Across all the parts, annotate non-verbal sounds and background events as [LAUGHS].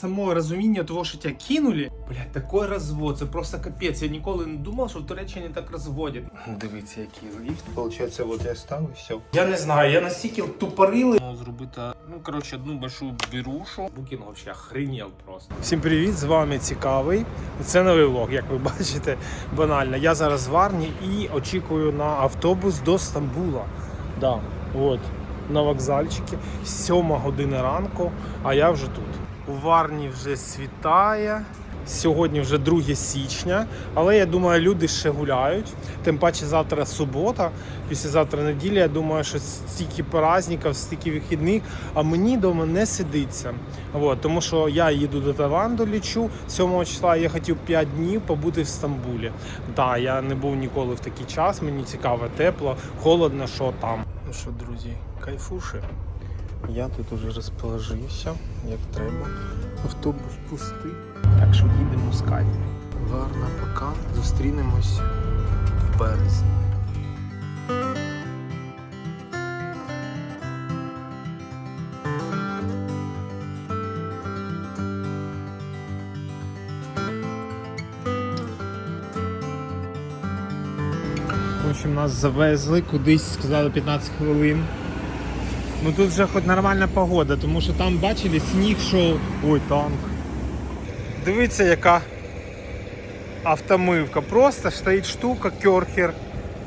Само розуміння того, що тебе кинули, блядь, такий розвод, це просто капець. Я ніколи не думав, що в Туреччині так розводять. Дивіться, який ліфт, виходить, от я став і все. Я не знаю, я настільки тупорили. Зробити, ну, коротше, одну большую берушу. Букін взагалі охренел просто. Всім привіт, з вами цікавий. Це новий влог, як ви бачите, банально. Я зараз в Варні і очікую на автобус до Стамбула. Да, от, на вокзальчики. 7 година ранку, а я вже тут. У Варні вже світає. Сьогодні вже 2 січня, але я думаю, люди ще гуляють. Тим паче завтра субота, післязавтра неділя. Я думаю, що стільки праздників, стільки вихідних, а мені вдома не сидиться. От, тому що я їду до Таванду, лічу 7 числа. Я хотів 5 днів побути в Стамбулі. Так, я не був ніколи в такий час. Мені цікаво, тепло, холодно, що там. Ну що, друзі, кайфуши. Я тут уже розположився, як треба. Автобус пустий. Так що їдемо з Каті. Гарна пока. Зустрінемось в березні. В общем, нас завезли кудись, сказали 15 хвилин. Ну тут вже хоч нормальна погода, тому що там бачили сніг шов. Ой, танк. Дивіться, яка автомивка. Просто стоїть штука, кьорхер,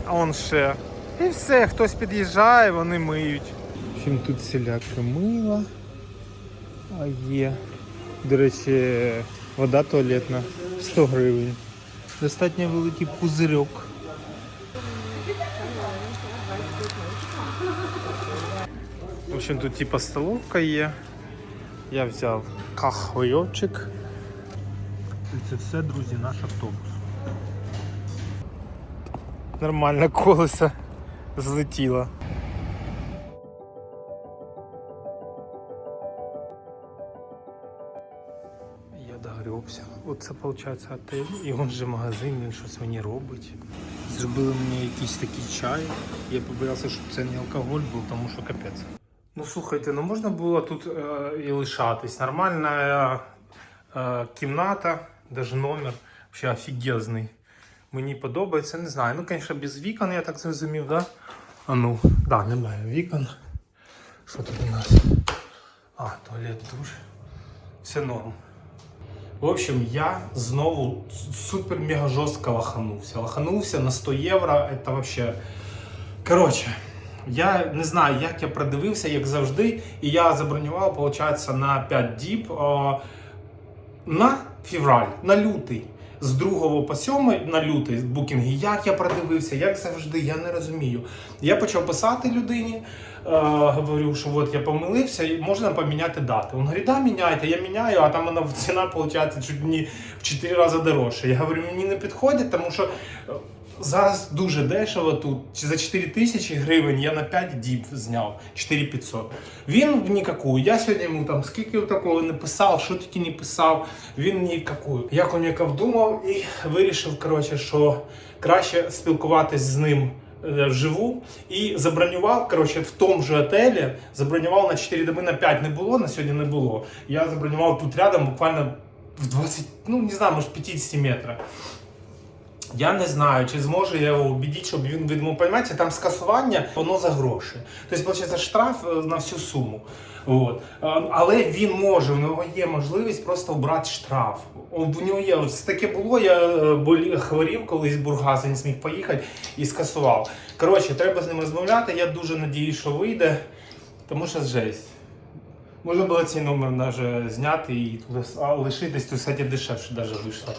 а он ще. І все, хтось під'їжджає, вони миють. В общем, тут всіляке мило. А є. До речі, вода туалетна 100 гривень. Достатньо великий пузирьок. В тут типа столовка є. Я взяв кахвойочок. І це все, друзі, наш автобус. Нормально колесо злетіло. Я догребся. Оце виходить отель, і він же магазин, він щось мені робить. Зробили мені якийсь такий чай. Я побоявся, щоб це не алкоголь був, тому що капець. Ну слухайте, ну можна було тут е, і лишатись. Нормальна е, кімната, навіть номер, взагалі офігезний. Мені подобається, не знаю. Ну, звісно, без вікон, я так зрозумів, да? А ну, да, немає вікон. Що тут у нас? А, туалет, душ. Все норм. В общем, я знову супер мега жорстко лоханувся. Лоханувся на 100 євро. Это вообще. Коротше, я не знаю, як я продивився, як завжди. І я забронював, виходить, на 5 діб о, на февраль, на лютий. З 2 по 7 на лютий букінги. Як я продивився, як завжди, я не розумію. Я почав писати людині, е, говорю, що от я помилився, і можна поміняти дати. Він говорить, да, міняйте, я міняю, а там вона [LAUGHS] ціна виходить чуть не в 4 рази дорожче. Я говорю, мені не підходить, тому що зараз дуже дешево тут. За 4 тисячі гривень я на 5 діб зняв 4500. Він в нікаку. Я сьогодні йому там скільки такого не писав, що тільки не писав. Він ніяку. Я коньяка вдумав і вирішив, коротше, що краще спілкуватись з ним е, вживу. І забронював, коротше, в тому же отелі, забронював на 4 доби на 5 не було, на сьогодні не було. Я забронював тут рядом буквально в 20, ну не знаю, може 50 метрах. Я не знаю, чи зможу я його убедити, щоб він відмов. Понимаете, там скасування, воно за гроші. Тобто, виходить, штраф е, на всю суму. От. Е, Але він може, у нього є можливість просто обрати штраф. У нього є ось таке було. Я е, хворів колись Бургас, не зміг поїхати і скасував. Коротше, треба з ним розмовляти. Я дуже надіюсь, що вийде, тому що жесть. Можна було цей номер навіть зняти і лишитись, то, кстати, дешевше навіть вийшло.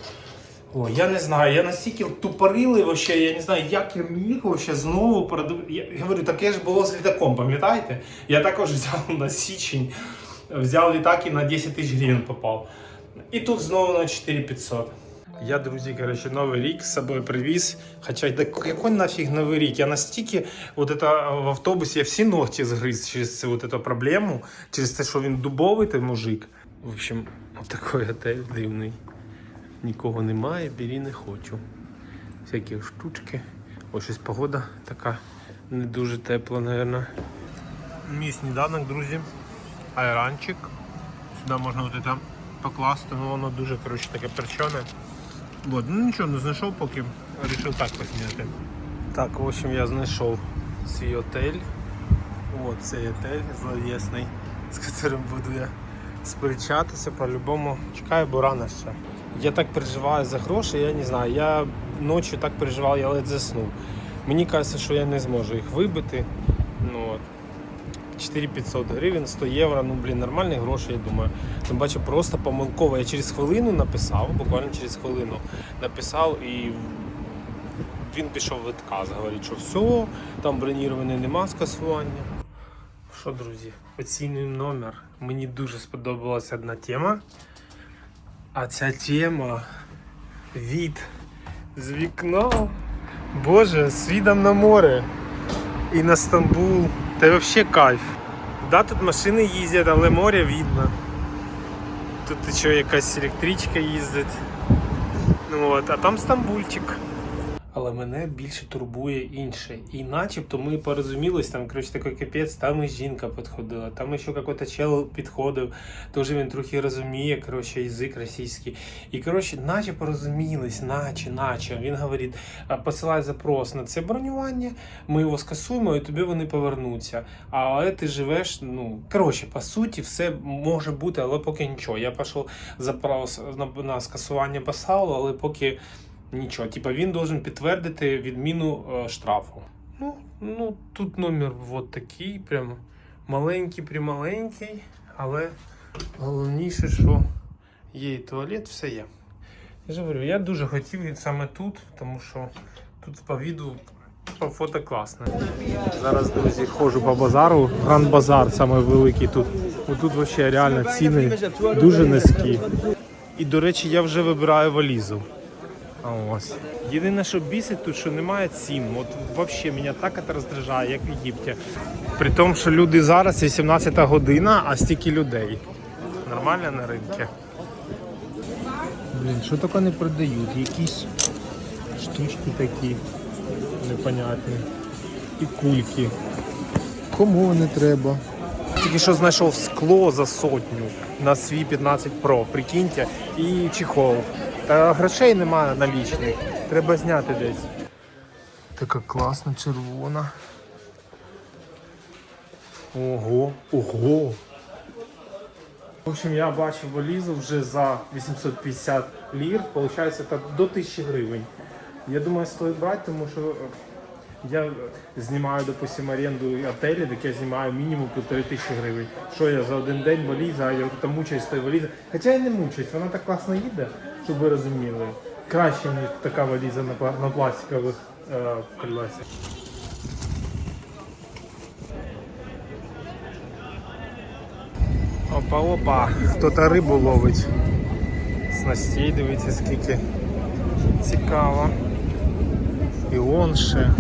О, я не знаю, я настільки тупорилий вообще, я не знаю, як я міг вообще знову продав. Я, говорю, таке ж було з літаком, пам'ятаєте? Я також взяв на січень, взяв літак і на 10 тисяч гривень попав. І тут знову на 4500. Я, друзі, короче, новий рік з собою привіз. Хоча да який нафіг новий рік? Я настільки вот это, в автобусі я всі ногті згриз через цю эту проблему, через те, що він дубовий той мужик. В общем, отакий готель дивний. Нікого немає, бері не хочу. Всякі штучки. Ось щось погода така не дуже тепла, мабуть. Мій сніданок, друзі. Айранчик. Сюди можна от это покласти, ну воно дуже коротше таке перчене. Вот. Ну нічого, не знайшов, поки вирішив так посняти. Так, в общем, я знайшов свій отель. От цей отель зловісний, з яким буду я сперечатися по-любому. Чекаю, бо рано ще. Я так переживаю за гроші, я не знаю. Я ночі так переживав, я ледь заснув. Мені кажеться, що я не зможу їх вибити. Ну, от. 4500 гривень, 100 євро, ну блін, нормальні гроші, я думаю. Тим бачу, просто помилково. Я через хвилину написав, буквально через хвилину написав і він пішов в відказ. Говорить, що все, там бронірований нема скасування. Що, друзі, оцінюємо номер. Мені дуже сподобалася одна тема. А ця тема від з вікна. Боже, з видом на море і на Стамбул. Та взагалі кайф. Да, тут машини їздять, але море видно. Тут ще якась електричка їздить. Ну, от, а там Стамбульчик. Але мене більше турбує інше. І начебто ми порозумілись, там, коротше, такий капець, там і жінка підходила, там ще якийсь чел підходив, теж він трохи розуміє, коротше, язик російський. І, коротше, наче порозумілись, наче, наче. Він говорить, посилай запрос на це бронювання, ми його скасуємо, і тобі вони повернуться. Але ти живеш, ну, коротше, по суті, все може бути, але поки нічого. Я пішов запрос на, скасування поставив, але поки. Нічого, типа він должен підтвердити відміну е, штрафу. Ну, ну тут номер от такий, прям маленький, прималенький, але головніше, що є і туалет, все є. Я ж говорю, я дуже хотів саме тут, тому що тут по віду по фото класно. Зараз, друзі, ходжу по базару. Гранд базар самий тут. Тут взагалі реально ціни дуже низькі. І, до речі, я вже вибираю валізу. А ось. Єдине, що бісить тут, що немає цін. От взагалі мене так це роздражає, як в Єгипті. При тому, що люди зараз 18 година, а стільки людей. Нормально на ринку. Блін, що таке не продають? Якісь штучки такі непонятні. І кульки. Кому вони треба? Тільки що знайшов скло за сотню на свій 15 Pro, прикиньте, і чехол. Грошей немає налічних. Треба зняти десь. Така класна червона. Ого, ого. В общем, я бачив валізу вже за 850 лір, получається це до 1000 гривень. Я думаю, стоїть брати, тому що е, я знімаю, допустим, оренду отелі, так я знімаю мінімум півтори тисячі гривень. Що я за один день валіза, а я там мучаюсь з тою валізою. Хоча я не мучаюсь, вона так класно їде, щоб ви розуміли. Краще, ніж така валіза на, на пластикових е, колесах. Опа-опа, хто-то рибу ловить. Снастей, дивіться, скільки цікаво. І он ще.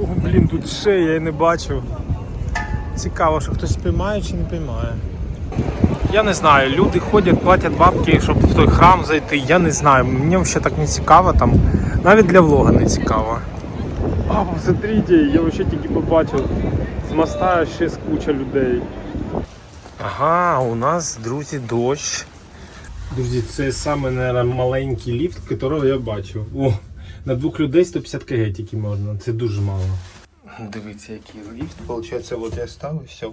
О, блін, тут ще я і не бачив. Цікаво, що хтось спіймає чи не піймає. Я не знаю, люди ходять, платять бабки, щоб в той храм зайти. Я не знаю. Мені взагалі так не цікаво там. Навіть для влога не цікаво. А, посмотрите, я взагалі тільки побачив. З моста ще з куча людей. Ага, у нас, друзі, дощ. Друзі, це саме наверное, маленький ліфт, якого я бачив. О, на двох людей 150 кг тільки можна. Це дуже мало. Дивіться, який ліфт. Получається, от я став і все.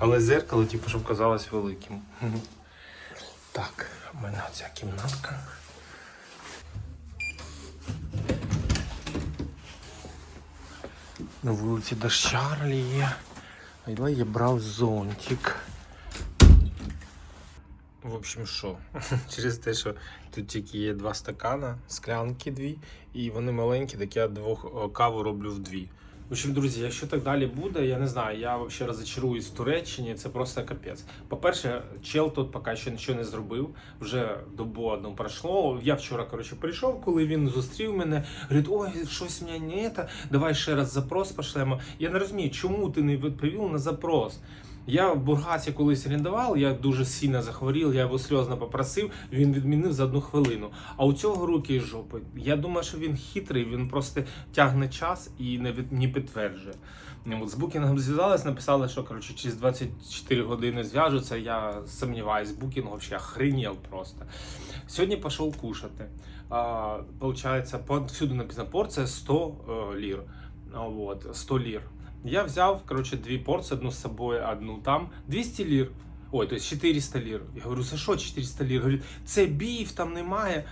Але зеркало, типу, щоб казалось великим. Так, у мене оця кімнатка. На вулиці дощарлі є. Але я брав зонтик. В общем, що? [LAUGHS] Через те, що тут тільки є два стакана, склянки дві, і вони маленькі, так я двох каву роблю в дві. В общем, друзі, якщо так далі буде, я не знаю, я взагалі розочаруюсь в Туреччині, це просто капець. По-перше, чел тут поки що нічого не зробив, вже добу одну пройшло. Я вчора, коротше, прийшов, коли він зустрів мене, говорить, ой, щось мене не це, давай ще раз запрос пошлемо. Я не розумію, чому ти не відповів на запрос. Я в Бургаці колись орендував, я дуже сильно захворів, я його сльозно попросив, він відмінив за одну хвилину. А у цього руки із жопи. Я думаю, що він хитрий, він просто тягне час і не, від, не підтверджує. От з букінгом зв'язалась, написали, що коротше, через 24 години зв'яжуться. Я сумніваюсь, букінг взагалі охренел просто. Сьогодні пішов кушати. А, получается, повсюду написано порція 100 е, лір. Вот, 100 лір. Я взяв, короче, дві порції, одну з собою, одну там, 200 лір. Ой, то есть 400 лір. Я говорю, за що 400 лір? Говорю, це біф, там немає.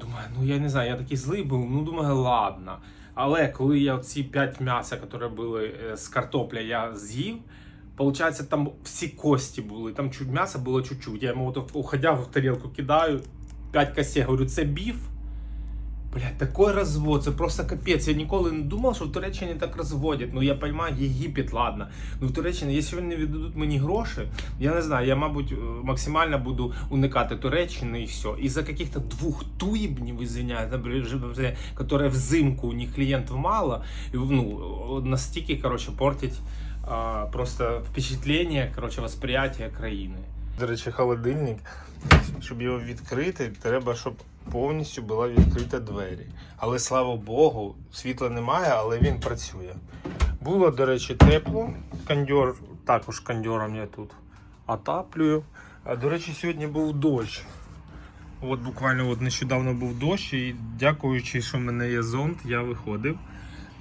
Думаю, ну я не знаю, я такий злий був, ну думаю, ладно. Але коли я ці 5 м'яса, які були е, з картопля, я з'їв, Получається, там всі кості були, там чуть м'яса було чуть-чуть. Я йому уходя в тарілку кидаю, 5 костей, говорю, це біф. Блядь, такой розвод, це просто капець. Я ніколи не думав, що в Туреччині так розводять. Ну я розумію, Єгипет, ладно. Ну в Туреччині, якщо вони віддадуть мені гроші, я не знаю, я, мабуть, е, максимально буду уникати Туреччини і все. Із-за каких-то двох туїбнів, извиняюсь, которые взимку у них клієнтів мало, і, ну, настільки, короче, портять а, просто впечатлення, короче, восприятие країни. До речі, холодильник, щоб його відкрити, треба, щоб повністю була відкрита двері. Але слава Богу, світла немає, але він працює. Було, до речі, тепло. Кондьор, також кондьором я тут отаплюю. А до речі, сьогодні був дощ. От буквально от нещодавно був дощ, і дякуючи, що в мене є зонт, я виходив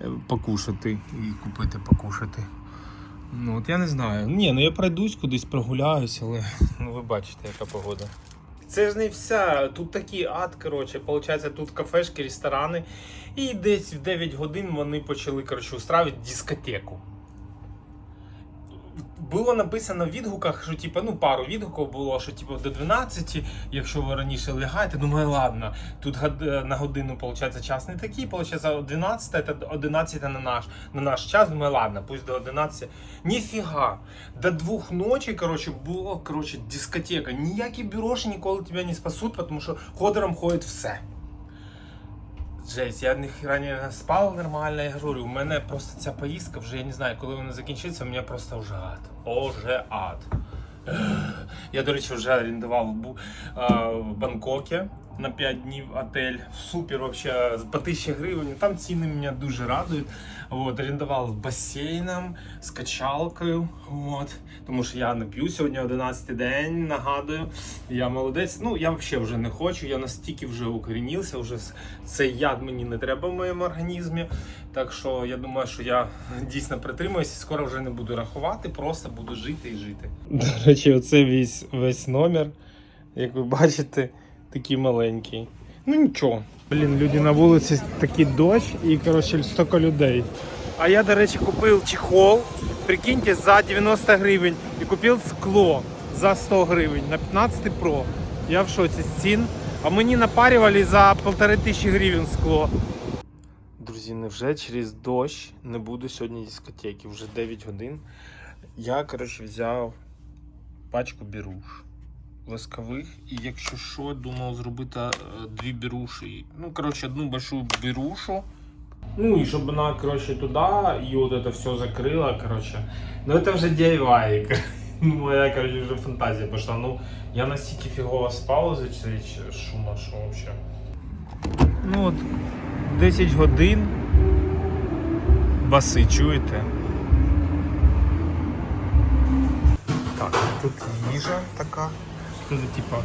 е, покушати і купити покушати. Ну от я не знаю. Ні, ну я пройдусь кудись, прогуляюсь, але ну ви бачите, яка погода. Це ж не вся. Тут такий ад, коротше. Получається, тут кафешки, ресторани. І десь в 9 годин вони почали коротше, устраивати дискотеку. Було написано в відгуках, що типу, ну пару відгуків було, що типу, до 12, якщо ви раніше лягаєте, думаю, ладно, тут на годину виходить, час не такий, виходить 12, це 11 на наш, на наш час, думаю, ладно, пусть до 11. Ніфіга, до двох ночі, коротше, було коротше, дискотека. Ніякі бюроші ніколи тебе не спасуть, тому що ходором ходить все. Жесть, я ніхера не спав нормально, я говорю, у мене просто ця поїздка вже я не знаю, коли вона закінчиться, у мене просто вже ад. Оже ад. Я, до речі, вже орендував в, Бангкоке. На 5 днів отель. Супер вообще, по 1000 гривень. Там ціни мене дуже радують. Вот, орендував з басейном, з качалкою. Вот. Тому що я не п'ю сьогодні 11 день, нагадую. Я молодець. Ну, я взагалі вже не хочу. Я настільки вже укорінився, вже цей яд мені не треба в моєму організмі. Так що я думаю, що я дійсно притримуюся, і скоро вже не буду рахувати, просто буду жити і жити. До речі, оце весь, весь номер, як ви бачите, такий маленький. Ну нічого. Блін, люди на вулиці такий дощ і коротше стільки людей. А я, до речі, купив чехол, прикиньте, за 90 гривень і купив скло за 100 гривень на 15 Pro. Я в шоці з цін. А мені напарювали за полтори тисячі гривень скло. Друзі, невже через дощ не буде сьогодні дискотеки? Вже 9 годин. Я, коротше, взяв пачку біруш воскових. І якщо що, думав зробити е, дві біруші. Ну, коротше, одну большую бірушу. Ну і щоб вона, коротше, туди і от це все закрила, коротше. Ну це вже DIY. [LAUGHS] Ну, моя, коротше, вже фантазія пішла. Ну, я настільки фігово спав за цей шума, що взагалі. Ну от 10 годин. Баси, чуєте? Так, тут їжа така. Тут типа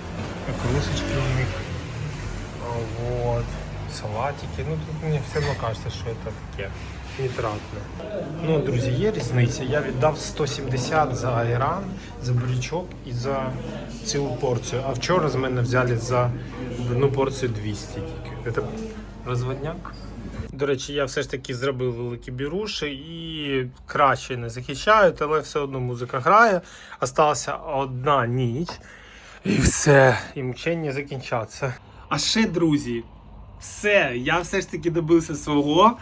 кружечки у них. Вот. Салатики. Ну тут мені все одно кажеться, що це таке нітратне. Ну, друзі, є різниця. Я віддав 170 за айран, за бурячок і за цілу порцію. А вчора з мене взяли за одну порцію 200 тільки. Це розводняк. До речі, я все ж таки зробив великі біруші і краще не захищають, але все одно музика грає. Осталася одна ніч. І все, і мчення закінчаться. А ще, друзі, все, я все ж таки добився свого.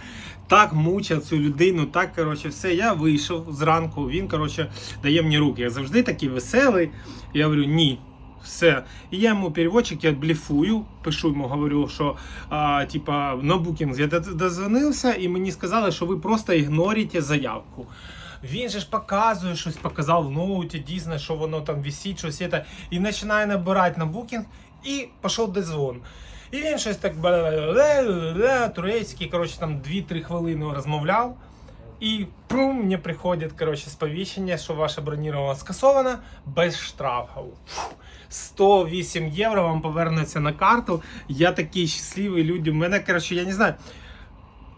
Так мучив цю людину, так, коротше, все. Я вийшов зранку, він, коротше, дає мені руки. Я завжди такий веселий. Я говорю, ні. Все. І я йому переводчик, я бліфую, пишу йому, говорю, що а, типа, на букінг я дозвонився, і мені сказали, що ви просто ігнорите заявку. Він же ж показує щось, показав в ноуті, дійсно, що воно там висить, щось це, і починає набирати на букінг, і пішов дзвон. І він щось так турецький, коротше, там 2-3 хвилини розмовляв. І пум, мені приходить коротше, сповіщення, що ваше бронірування скасовано без штрафу. 108 євро вам повернеться на карту. Я такий щасливий люди. Мене, коротше, я не знаю.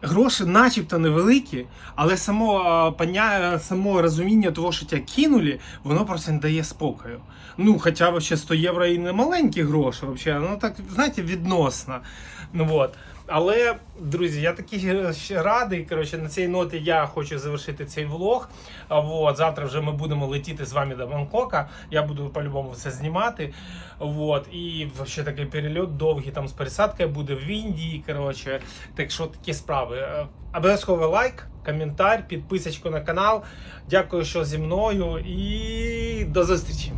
Гроші начебто невеликі, але само, поня... само розуміння того, що тебе кинули, воно просто не дає спокою. Ну, хоча б ще 100 євро і не маленькі гроші, взагалі, ну так, знаєте, відносно. Ну, вот. Але, друзі, я такий ще радий. Коротше, на цій ноті я хочу завершити цей влог. А, завтра вже ми будемо летіти з вами до Бангкока. Я буду по-любому все знімати. Вот, і взагалі такий перельот довгий там з пересадкою буде в Індії. Коротше, так що такі справи. Е, Обов'язково лайк, коментар, підписочку на канал. Дякую, що зі мною, і до зустрічі.